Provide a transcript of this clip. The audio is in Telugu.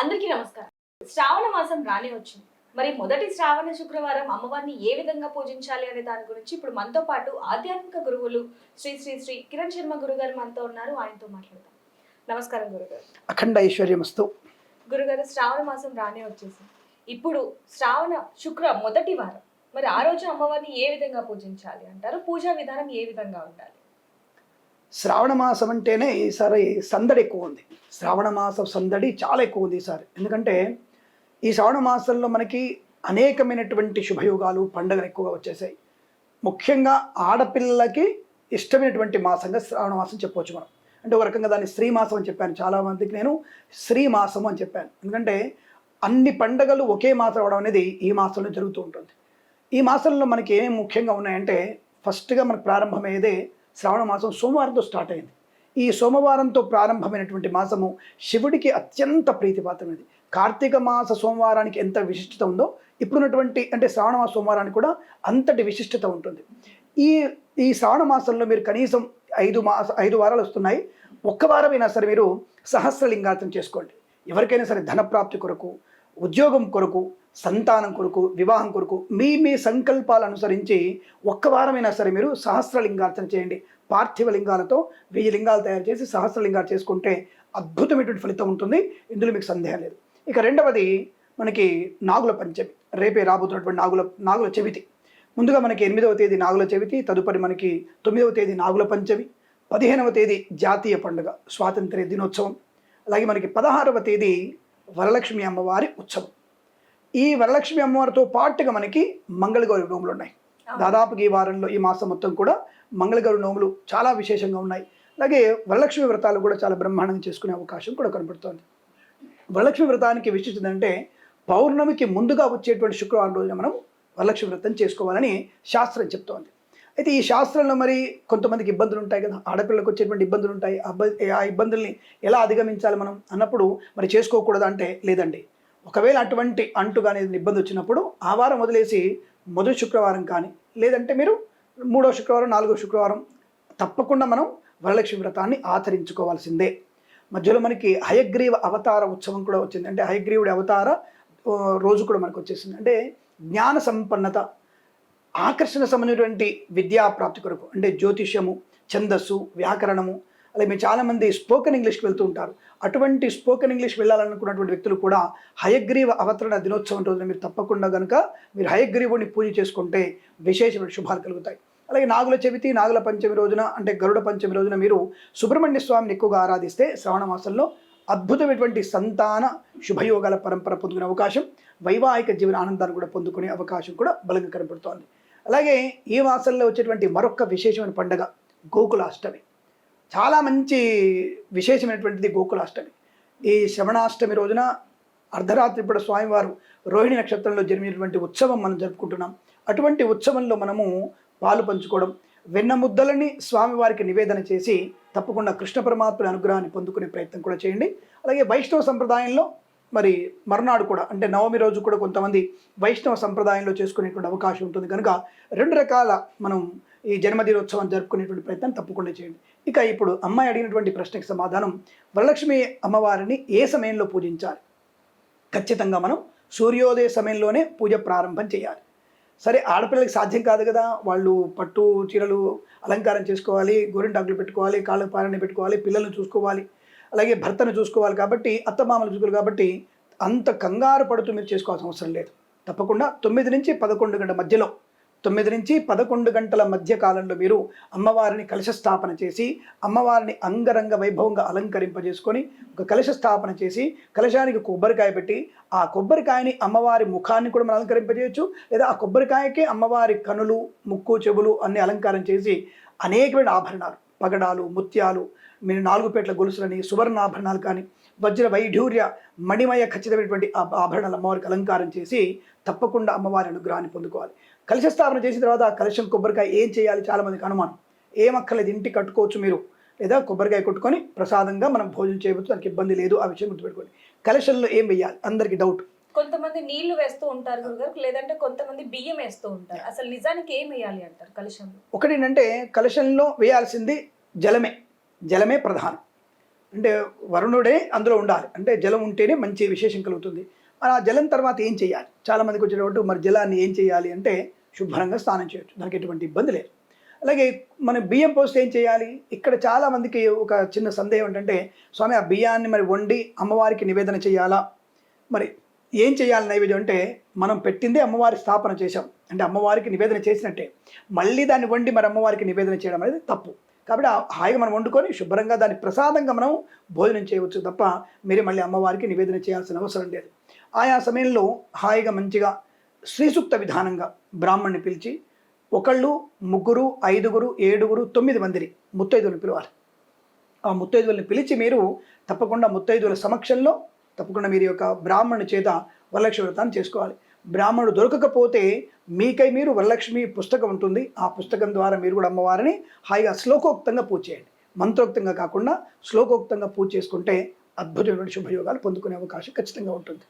అందరికీ నమస్కారం. శ్రావణ మాసం రాని వచ్చింది. మరి మొదటి శ్రావణ శుక్రవారం అమ్మవారిని ఏ విధంగా పూజించాలి అనే దాని గురించి ఇప్పుడు మనతో పాటు ఆధ్యాత్మిక గురువులు శ్రీ శ్రీ శ్రీ కిరణ్ శర్మ గురుగారు మనతో ఉన్నారు. ఆయనతో మాట్లాడదాం. నమస్కారం గురుగారు. అఖండ ఐశ్వర్యమస్తు. గురుగారు శ్రావణ మాసం రానే వచ్చేసింది. ఇప్పుడు శ్రావణ శుక్ర మొదటి వారం. మరి ఆ రోజు అమ్మవారిని ఏ విధంగా పూజించాలి అంటారు? పూజా విధానం ఏ విధంగా ఉండాలి? శ్రావణ మాసం అంటేనే ఈసారి సందడి ఎక్కువ ఉంది. శ్రావణ మాసం సందడి చాలా ఎక్కువ ఉంది ఈసారి. ఎందుకంటే ఈ శ్రావణ మాసంలో మనకి అనేకమైనటువంటి శుభయోగాలు పండుగలు ఎక్కువగా వచ్చేసాయి. ముఖ్యంగా ఆడపిల్లలకి ఇష్టమైనటువంటి మాసంగా శ్రావణ మాసం చెప్పవచ్చు మనం. అంటే ఒక రకంగా దాన్ని శ్రీ మాసం అని చెప్పాను. చాలా మందికి నేను శ్రీ మాసం అని చెప్పాను. ఎందుకంటే అన్ని పండగలు ఒకే మాసం అవడం అనేది ఈ మాసంలో జరుగుతూ ఉంటుంది. ఈ మాసంలో మనకి ఏమేమి ముఖ్యంగా ఉన్నాయంటే ఫస్ట్గా మనకు ప్రారంభమయ్యేదే శ్రావణ మాసం సోమవారంతో స్టార్ట్ అయింది. ఈ సోమవారంతో ప్రారంభమైనటువంటి మాసము శివుడికి అత్యంత ప్రీతిపాత్రమైనది. కార్తీక మాస సోమవారానికి ఎంత విశిష్టత ఉందో ఇప్పుడున్నటువంటి అంటే శ్రావణ మాస సోమవారానికి కూడా అంతటి విశిష్టత ఉంటుంది. ఈ ఈ శ్రావణ మాసంలో మీరు కనీసం ఐదు మాస ఐదు వారాలు వస్తున్నాయి. ఒక్క వారమైనా సరే మీరు సహస్రలింగార్థం చేసుకోండి. ఎవరికైనా సరే ధనప్రాప్తి కొరకు ఉద్యోగం కొరకు సంతానం కొరకు వివాహం కొరకు మీ మీ సంకల్పాలు అనుసరించి ఒక్క వారమైనా సరే మీరు సహస్రలింగార్చన చేయండి. పార్థివ లింగాలతో వెయ్యి లింగాలు తయారు చేసి సహస్రలింగాలు చేసుకుంటే అద్భుతమైనటువంటి ఫలితం ఉంటుంది. ఇందులో మీకు సందేహం లేదు. ఇక రెండవది మనకి నాగుల పంచమి. రేపే రాబోతున్నటువంటి నాగుల నాగుల చవితి. ముందుగా మనకి ఎనిమిదవ తేదీ నాగుల చవితి తదుపరి మనకి తొమ్మిదవ తేదీ నాగుల పంచమి పదిహేనవ తేదీ జాతీయ పండుగ స్వాతంత్ర్య దినోత్సవం. అలాగే మనకి పదహారవ తేదీ వరలక్ష్మి అమ్మవారి ఉత్సవం. ఈ వరలక్ష్మి అమ్మవారితో పాటుగా మనకి మంగళగౌరి నోములు ఉన్నాయి. దాదాపుగా ఈ వారంలో ఈ మాసం మొత్తం కూడా మంగళగౌరి నోములు చాలా విశేషంగా ఉన్నాయి. అలాగే వరలక్ష్మి వ్రతాలు కూడా చాలా బ్రహ్మాండంగా చేసుకునే అవకాశం కూడా కనబడుతోంది వరలక్ష్మి వ్రతానికి విశిష్టత అంటే పౌర్ణమికి ముందుగా వచ్చేటువంటి శుక్రవారం రోజున మనం వరలక్ష్మి వ్రతం చేసుకోవాలని శాస్త్రం చెప్తోంది. అయితే ఈ శాస్త్రంలో మరి కొంతమందికి ఇబ్బందులు ఉంటాయి కదా. ఆడపిల్లలకు వచ్చేటువంటి ఇబ్బందులు ఉంటాయి. ఆ ఇబ్బందుల్ని ఎలా అధిగమించాలి మనం అన్నప్పుడు మరి చేసుకోకూడదు అంటే లేదండి. ఒకవేళ అటువంటి అంటు కానీ ఇబ్బంది వచ్చినప్పుడు ఆ వారం వదిలేసి మొదటి శుక్రవారం కానీ లేదంటే మీరు మూడో శుక్రవారం నాలుగో శుక్రవారం తప్పకుండా మనం వరలక్ష్మి వ్రతాన్ని ఆచరించుకోవాల్సిందే. మధ్యలో మనకి హయగ్రీవ అవతార ఉత్సవం కూడా వచ్చింది. అంటే హయగ్రీవుడి అవతార రోజు కూడా మనకు వచ్చేసింది. అంటే జ్ఞాన సంపన్నత ఆకర్షణ సంబంధించినటువంటి విద్యా ప్రాప్తి కొరకు అంటే జ్యోతిష్యము ఛందస్సు వ్యాకరణము అలాగే మీరు చాలామంది స్పోకెన్ ఇంగ్లీష్కి వెళ్తూ ఉంటారు. అటువంటి స్పోకెన్ ఇంగ్లీష్ వెళ్ళాలనుకున్నటువంటి వ్యక్తులు కూడా హయగ్రీవ అవతరణ దినోత్సవం రోజున మీరు తప్పకుండా కనుక మీరు హయగ్రీవుడిని పూజ చేసుకుంటే విశేషమైన శుభాలు కలుగుతాయి. అలాగే నాగుల చవితి నాగుల పంచమి రోజున అంటే గరుడ పంచమి రోజున మీరు సుబ్రహ్మణ్య స్వామిని ఎక్కువగా ఆరాధిస్తే శ్రావణ మాసంలో అద్భుతమైనటువంటి సంతాన శుభయోగాల పరంపర పొందుకునే అవకాశం వైవాహిక జీవన ఆనందాన్ని కూడా పొందుకునే అవకాశం కూడా బలంగా కనబడుతోంది అలాగే ఈ మాసంలో వచ్చేటువంటి మరొక విశేషమైన పండుగ గోకులాష్టమి. చాలా మంచి విశేషమైనటువంటిది గోకులాష్టమి. ఈ శ్రవణాష్టమి రోజున అర్ధరాత్రి ఇప్పుడు స్వామివారు రోహిణి నక్షత్రంలో జరిగినటువంటి ఉత్సవం మనం జరుపుకుంటున్నాం. అటువంటి ఉత్సవంలో మనము పాలు పంచుకోవడం వెన్న ముద్దలని స్వామివారికి నివేదన చేసి తప్పకుండా కృష్ణ పరమాత్మని అనుగ్రహాన్ని పొందుకునే ప్రయత్నం కూడా చేయండి. అలాగే వైష్ణవ సంప్రదాయంలో మరి మర్నాడు కూడా అంటే నవమి రోజు కూడా కొంతమంది వైష్ణవ సంప్రదాయంలో చేసుకునేటువంటి అవకాశం ఉంటుంది. కనుక రెండు రకాల మనం ఈ జన్మదినోత్సవం జరుపుకునేటువంటి ప్రయత్నం తప్పకుండా చేయండి. ఇక ఇప్పుడు అమ్మాయి అడిగినటువంటి ప్రశ్నకి సమాధానం వరలక్ష్మి అమ్మవారిని ఏ సమయంలో పూజించాలి? ఖచ్చితంగా మనం సూర్యోదయ సమయంలోనే పూజ ప్రారంభం చేయాలి. సరే ఆడపిల్లలకి సాధ్యం కాదు కదా. వాళ్ళు పట్టు చీరలు అలంకారం చేసుకోవాలి గోరింటాకులు పెట్టుకోవాలి కాళ్ళ పారని పెట్టుకోవాలి పిల్లల్ని చూసుకోవాలి అలాగే భర్తను చూసుకోవాలి కాబట్టి అత్తమామలు చూసుకోవాలి కాబట్టి అంత కంగారు పడుతూ మీరు చేసుకోవాల్సిన అవసరం లేదు. తప్పకుండా తొమ్మిది నుంచి పదకొండు గంటల మధ్యలో తొమ్మిది నుంచి పదకొండు గంటల మధ్య కాలంలో మీరు అమ్మవారిని కలశ స్థాపన చేసి అమ్మవారిని అంగరంగ వైభవంగా అలంకరింపజేసుకొని ఒక కలశ స్థాపన చేసి కలశానికి కొబ్బరికాయ పెట్టి ఆ కొబ్బరికాయని అమ్మవారి ముఖాన్ని కూడా మనం అలంకరింపజేయచ్చు. లేదా ఆ కొబ్బరికాయకే అమ్మవారి కనులు ముక్కు చెవులు అన్ని అలంకారం చేసి అనేకమైన ఆభరణాలు పగడాలు ముత్యాలు మీరు నాలుగు పేట్ల గొలుసులని సువర్ణాభరణాలు కానీ వజ్ర వైఢూర్య మణిమయ ఖచ్చితమైనటువంటి ఆ ఆభరణాలు అమ్మవారికి అలంకారం చేసి తప్పకుండా అమ్మవారి అనుగ్రహాన్ని పొందుకోవాలి. కలశ స్థాపన చేసిన తర్వాత ఆ కలశం కొబ్బరికాయ ఏం చేయాలి చాలామందికి అనుమానం. ఏం అక్కర్లేదు ఇంటి కట్టుకోవచ్చు మీరు. లేదా కొబ్బరికాయ కొట్టుకొని ప్రసాదంగా మనం భోజనం చేయవచ్చు దానికి ఇబ్బంది లేదు ఆ విషయం గుర్తుపెట్టుకోండి. కలశంలో ఏం వేయాలి అందరికీ డౌట్. కొంతమంది నీళ్ళు వేస్తూ ఉంటారు గురుగారు లేదంటే కొంతమంది బియ్యం వేస్తూ ఉంటారు. అసలు నిజానికి ఏం వేయాలి అంటారు కలుషంలో ఒకటి ఏంటంటే కలశంలో వేయాల్సింది జలమే. జలమే ప్రధానం. అంటే వరుణుడే అందులో ఉండాలి. అంటే జలం ఉంటేనే మంచి విశేషం కలుగుతుంది. మరి ఆ జలం తర్వాత ఏం చేయాలి? చాలామందికి వచ్చేటప్పుడు మరి జలాన్ని ఏం చేయాలి అంటే శుభ్రంగా స్నానం చేయొచ్చు. దానికి ఎటువంటి ఇబ్బంది లేదు. అలాగే మనం బియ్యం పోస్తే ఏం చేయాలి? ఇక్కడ చాలామందికి ఒక చిన్న సందేహం ఏంటంటే స్వామి ఆ బియ్యాన్ని మరి వండి అమ్మవారికి నివేదన చేయాలా? మరి ఏం చేయాలి నైవేద్యం అంటే మనం పెట్టిందే అమ్మవారి స్థాపన చేశాం. అంటే అమ్మవారికి నివేదన చేసినట్టే. మళ్ళీ దాన్ని వండి మరి అమ్మవారికి నివేదన చేయడం అనేది తప్పు. కాబట్టి ఆ హాయిగా మనం వండుకొని శుభ్రంగా దాన్ని ప్రసాదంగా మనం భోజనం చేయవచ్చు తప్ప మీరు మళ్ళీ అమ్మవారికి నివేదన చేయాల్సిన అవసరం లేదు. ఆయా సమయంలో హాయిగా మంచిగా శ్రీసూక్త విధానంగా బ్రాహ్మణ్ణి పిలిచి ఒకళ్ళు ముగ్గురు ఐదుగురు ఏడుగురు తొమ్మిది మందిని ముత్తైదువుని పిలవాలి. ఆ ముత్తైదువుల్ని పిలిచి మీరు తప్పకుండా ముత్తైదువుల సమక్షంలో తప్పకుండా మీరు యొక్క బ్రాహ్మణుని చేత వరలక్ష్మి వ్రతాన్ని చేసుకోవాలి. బ్రాహ్మణుడు దొరకకపోతే మీకై మీరు వరలక్ష్మి పుస్తకం ఉంటుంది. ఆ పుస్తకం ద్వారా మీరు కూడా అమ్మవారిని హాయిగా శ్లోకోక్తంగా పూజ చేయండి. మంత్రోక్తంగా కాకుండా శ్లోకోక్తంగా పూజ చేసుకుంటే అద్భుతమైనటువంటి శుభయోగాలు పొందుకునే అవకాశం ఖచ్చితంగా ఉంటుంది.